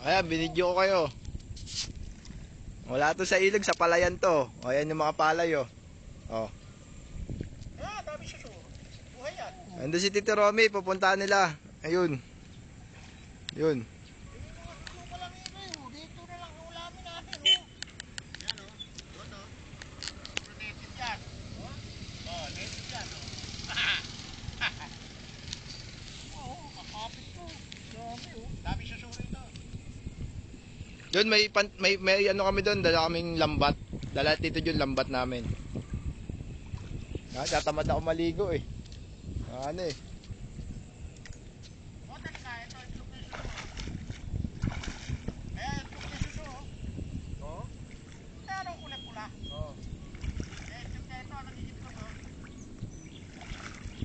Ayan, binidyo ko kayo. Wala to sa ilog, sa palayan to. O, ayan yung mga palay, oh. Oh. Ah, dami siya so. Buhay yan. Ando si Tito Romy, pupuntahan nila. Ayun. Yun. Dito pa lang yun eh. oh. Dito na lang ang ulamin natin. Oh. Yan oh. Doon oh. Puro native yan. Oh, oh native yan. Oh, Oo, kakapit ko. Dami oh. Dami siya suri ito. Doon may, pan, may may ano kami doon, dala kaming lambat. Dala dito yung lambat namin. Ah, tatamad ako maligo eh. Ah, Ano eh. Oh, talaga. Ito, itlog na suso. Ayan, itlog na suso. oh. Oo. Pero kulay-pula. Oo. Eh, itlog na ito. Nag-iitlog oh.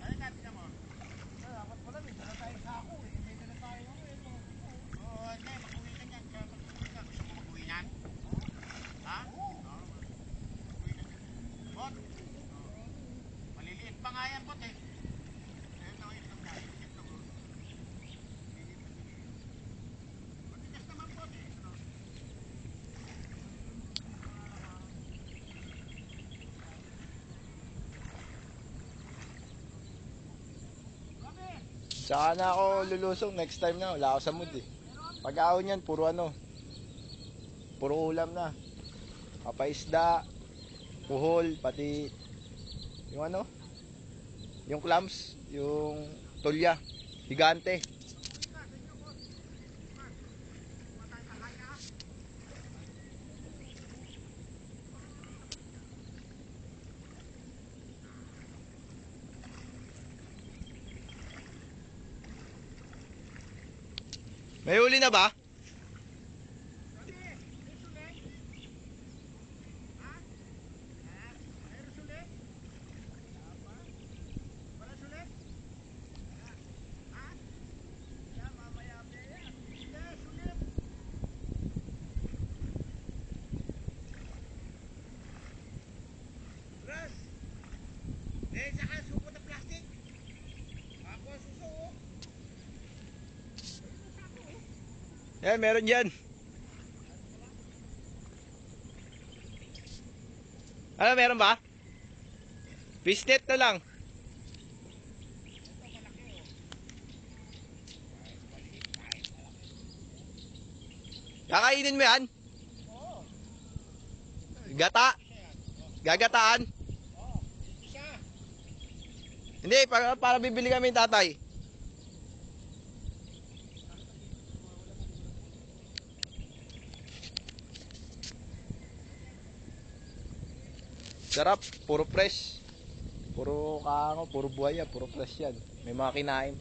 Ano ka, tingnan mo? Eh, dapat pala, may dala tayong sako eh. May dala tayo ano eh. Oo, hindi. Mag-uwi ka niyan. Kaya mag-uwi ka. Gusto mo mag-uwi niyan? Ha? Oo. Mag-uwi ka niyan. Bot. Maliliit pa nga yan, bot eh. Ito, itlog na. Itlog oh. Matigas naman, bot eh. Ito. Grabe. Saka na ako lulusong next time na. Wala ako sa mood eh. Pag ahon yan, puro ano. Puro ulam na. Kapaisda, puhol, pati yung ano, yung clams, yung tulya, higante. May huli na ba? Eh, saka suko na plastic. Ako ang suso. oh. Yan, meron dyan. Ano, meron ba? Fishnet na lang. Kakainin mo yan? Gata? Gagataan? Hindi, para, para bibili kami tatay. Sarap, puro fresh. Puro kango, puro buhaya, puro fresh yan. May mga kinain.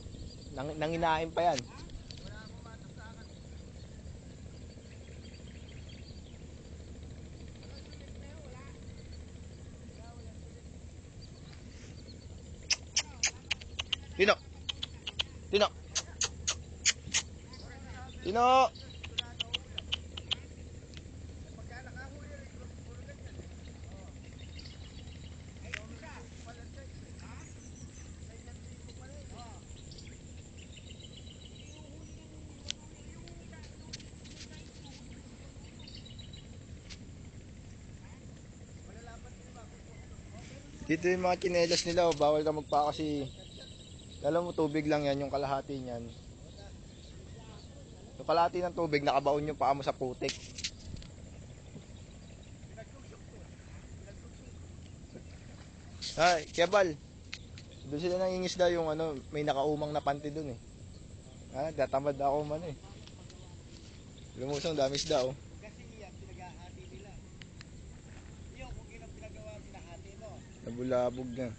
Nang, nanginain pa yan. Tino. Tino. Tino. Dito yung mga chinelas nila, oh, bawal ka magpa kasi alam mo tubig lang yan, yung kalahati niyan. Yung kalahati ng tubig, nakabaon yung paa mo sa putik. Ay, Kebal. Doon sila nangingisda yung ano, may nakaumang na panty doon eh. Ah, datamad ako man eh. Lumusong dami isda oh. Kasi yan, pinaghahati nila. Yung kung ilang pinagawa, pinahati mo. Nabulabog na. Magandang ikat ka to. Pinagawa mo si Bibichi ko yun. Ah, paano mahal? Pero mo eh.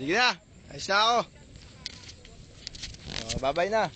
Sige na, ayos na ako. Oh, babay na.